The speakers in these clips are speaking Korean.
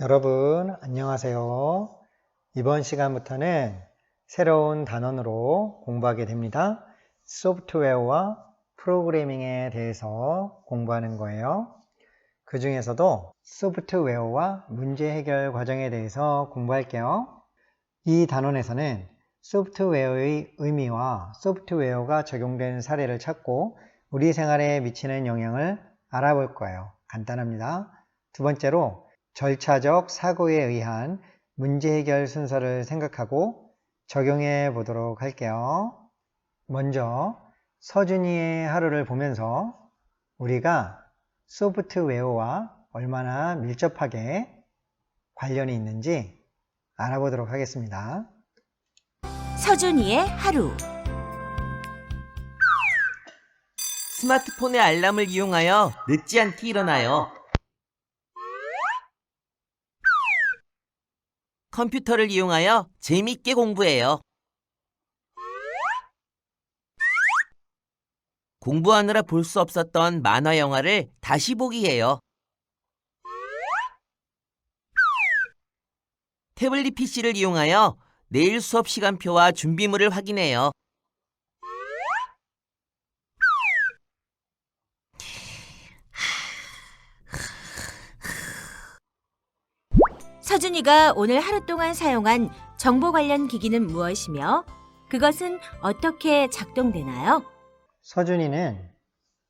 여러분, 안녕하세요. 이번 시간부터는 새로운 단원으로 공부하게 됩니다. 소프트웨어와 프로그래밍에 대해서 공부하는 거예요. 그 중에서도 소프트웨어와 문제 해결 과정에 대해서 공부할게요. 이 단원에서는 소프트웨어의 의미와 소프트웨어가 적용된 사례를 찾고 우리 생활에 미치는 영향을 알아볼 거예요. 간단합니다. 두 번째로 절차적 사고에 의한 문제 해결 순서를 생각하고 적용해 보도록 할게요. 먼저 서준이의 하루를 보면서 우리가 소프트웨어와 얼마나 밀접하게 관련이 있는지 알아보도록 하겠습니다. 서준이의 하루. 스마트폰의 알람을 이용하여 늦지 않게 일어나요. 컴퓨터를 이용하여 재밌게 공부해요. 공부하느라 볼 수 없었던 만화 영화를 다시 보기 해요. 태블릿 PC를 이용하여 내일 수업 시간표와 준비물을 확인해요. 서준이가 오늘 하루 동안 사용한 정보 관련 기기는 무엇이며 그것은 어떻게 작동되나요? 서준이는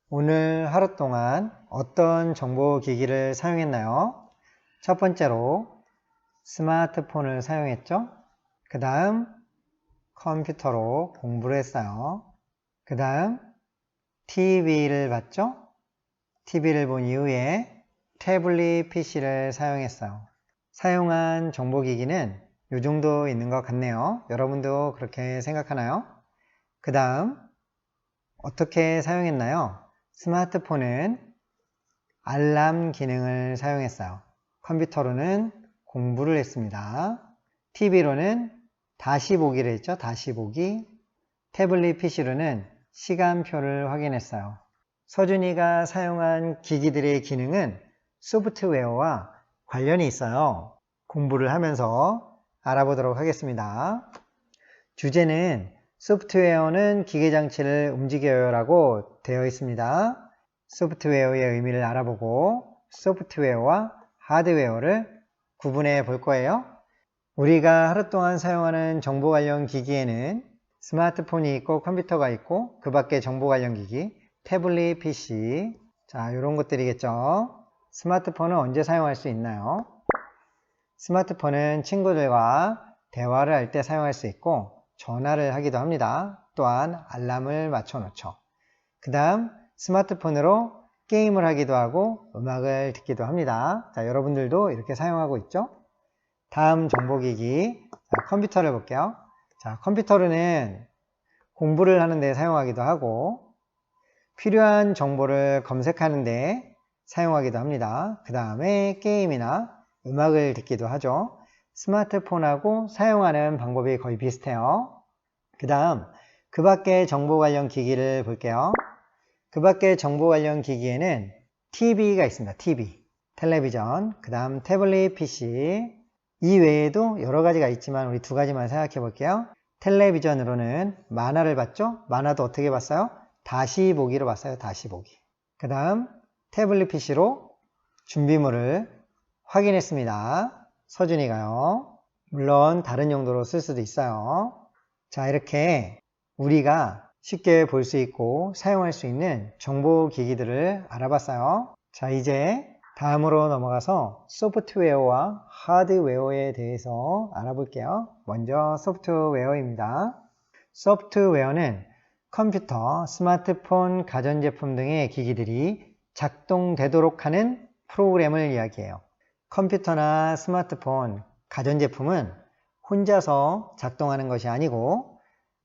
오늘 하루 동안 어떤 정보 기기를 사용했나요? 첫 번째로 스마트폰을 사용했죠. 그 다음 컴퓨터로 공부를 했어요. 그 다음 TV를 봤죠. TV를 본 이후에 태블릿 PC를 사용했어요. 사용한 정보기기는 이 정도 있는 것 같네요. 여러분도 그렇게 생각하나요? 그 다음 어떻게 사용했나요? 스마트폰은 알람 기능을 사용했어요. 컴퓨터로는 공부를 했습니다. TV로는 다시 보기를 했죠. 다시 보기. 태블릿 PC로는 시간표를 확인했어요. 서준이가 사용한 기기들의 기능은 소프트웨어와 관련이 있어요. 공부를 하면서 알아보도록 하겠습니다. 주제는 소프트웨어는 기계장치를 움직여요 라고 되어 있습니다. 소프트웨어의 의미를 알아보고 소프트웨어와 하드웨어를 구분해 볼 거예요. 우리가 하루 동안 사용하는 정보 관련 기기에는 스마트폰이 있고 컴퓨터가 있고 그 밖에 정보 관련 기기, 태블릿 PC, 자, 이런 것들이겠죠. 스마트폰은 언제 사용할 수 있나요? 스마트폰은 친구들과 대화를 할 때 사용할 수 있고 전화를 하기도 합니다. 또한 알람을 맞춰 놓죠. 그 다음 스마트폰으로 게임을 하기도 하고 음악을 듣기도 합니다. 자, 여러분들도 이렇게 사용하고 있죠? 다음 정보기기 자, 컴퓨터를 볼게요. 자, 컴퓨터로는 공부를 하는데 사용하기도 하고 필요한 정보를 검색하는데 사용하기도 합니다. 그 다음에 게임이나 음악을 듣기도 하죠. 스마트폰하고 사용하는 방법이 거의 비슷해요. 그 다음 그 밖에 정보 관련 기기를 볼게요. 그 밖에 정보 관련 기기에는 TV가 있습니다. TV, 텔레비전, 그 다음 태블릿 PC 이 외에도 여러 가지가 있지만 우리 두 가지만 생각해 볼게요. 텔레비전으로는 만화를 봤죠? 만화도 어떻게 봤어요? 다시 보기로 봤어요. 다시 보기. 그 다음 태블릿 PC로 준비물을 확인했습니다. 서준이가요. 물론 다른 용도로 쓸 수도 있어요. 자, 이렇게 우리가 쉽게 볼 수 있고 사용할 수 있는 정보 기기들을 알아봤어요. 자, 이제 다음으로 넘어가서 소프트웨어와 하드웨어에 대해서 알아볼게요. 먼저 소프트웨어입니다. 소프트웨어는 컴퓨터, 스마트폰, 가전제품 등의 기기들이 작동되도록 하는 프로그램을 이야기해요. 컴퓨터나 스마트폰, 가전제품은 혼자서 작동하는 것이 아니고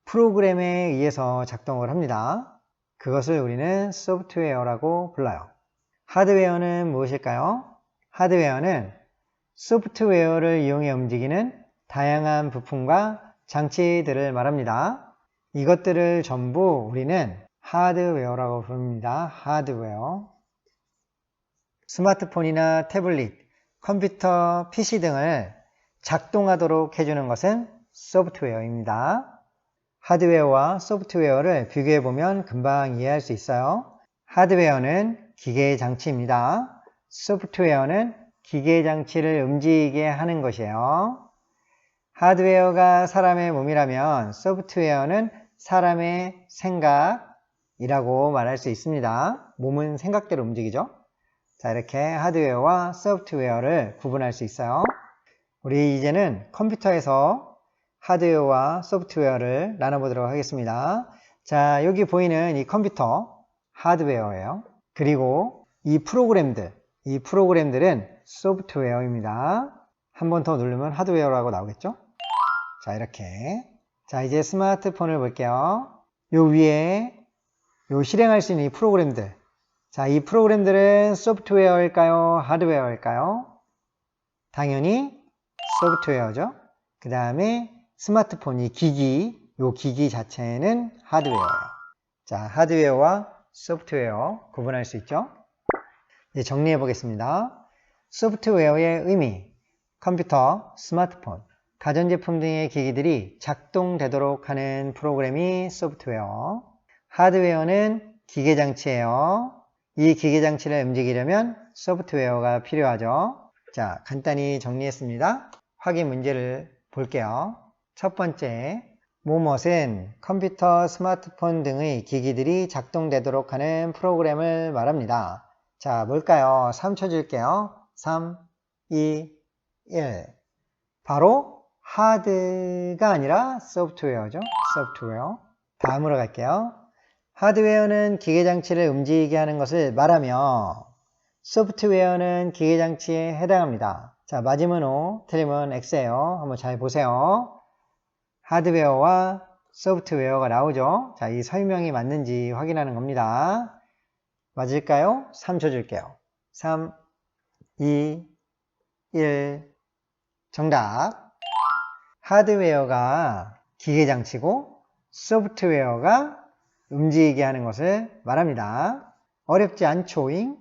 프로그램에 의해서 작동을 합니다. 그것을 우리는 소프트웨어라고 불러요. 하드웨어는 무엇일까요? 하드웨어는 소프트웨어를 이용해 움직이는 다양한 부품과 장치들을 말합니다. 이것들을 전부 우리는 하드웨어라고 부릅니다. 하드웨어. 스마트폰이나 태블릿, 컴퓨터, PC 등을 작동하도록 해주는 것은 소프트웨어입니다. 하드웨어와 소프트웨어를 비교해 보면 금방 이해할 수 있어요. 하드웨어는 기계 장치입니다. 소프트웨어는 기계 장치를 움직이게 하는 것이에요. 하드웨어가 사람의 몸이라면 소프트웨어는 사람의 생각이라고 말할 수 있습니다. 몸은 생각대로 움직이죠. 자, 이렇게 하드웨어와 소프트웨어를 구분할 수 있어요. 우리 이제는 컴퓨터에서 하드웨어와 소프트웨어를 나눠보도록 하겠습니다. 자, 여기 보이는 이 컴퓨터 하드웨어예요. 그리고 이 프로그램들, 이 프로그램들은 소프트웨어입니다. 한 번 더 누르면 하드웨어라고 나오겠죠? 자, 이렇게. 자, 이제 스마트폰을 볼게요. 요 위에 요 실행할 수 있는 이 프로그램들. 자, 이 프로그램들은 소프트웨어일까요? 하드웨어일까요? 당연히 소프트웨어죠. 그 다음에 스마트폰, 이 기기, 요 기기 자체는 하드웨어예요. 자, 하드웨어와 소프트웨어 구분할 수 있죠? 이제 정리해 보겠습니다. 소프트웨어의 의미, 컴퓨터, 스마트폰, 가전제품 등의 기기들이 작동되도록 하는 프로그램이 소프트웨어. 하드웨어는 기계장치예요. 이 기계 장치를 움직이려면 소프트웨어가 필요하죠. 자, 간단히 정리했습니다. 확인 문제를 볼게요. 첫 번째, 모못은 컴퓨터, 스마트폰 등의 기기들이 작동되도록 하는 프로그램을 말합니다. 자, 뭘까요? 3초 줄게요. 3, 2, 1. 바로 하드가 아니라 소프트웨어죠. 소프트웨어. 다음으로 갈게요. 하드웨어는 기계장치를 움직이게 하는 것을 말하며 소프트웨어는 기계장치에 해당합니다. 자, 맞으면 O, 틀리면 X예요. 한번 잘 보세요. 하드웨어와 소프트웨어가 나오죠. 자, 이 설명이 맞는지 확인하는 겁니다. 맞을까요? 3초 줄게요. 3, 2, 1. 정답. 하드웨어가 기계장치고 소프트웨어가 움직이게 하는 것을 말합니다. 어렵지 않죠잉?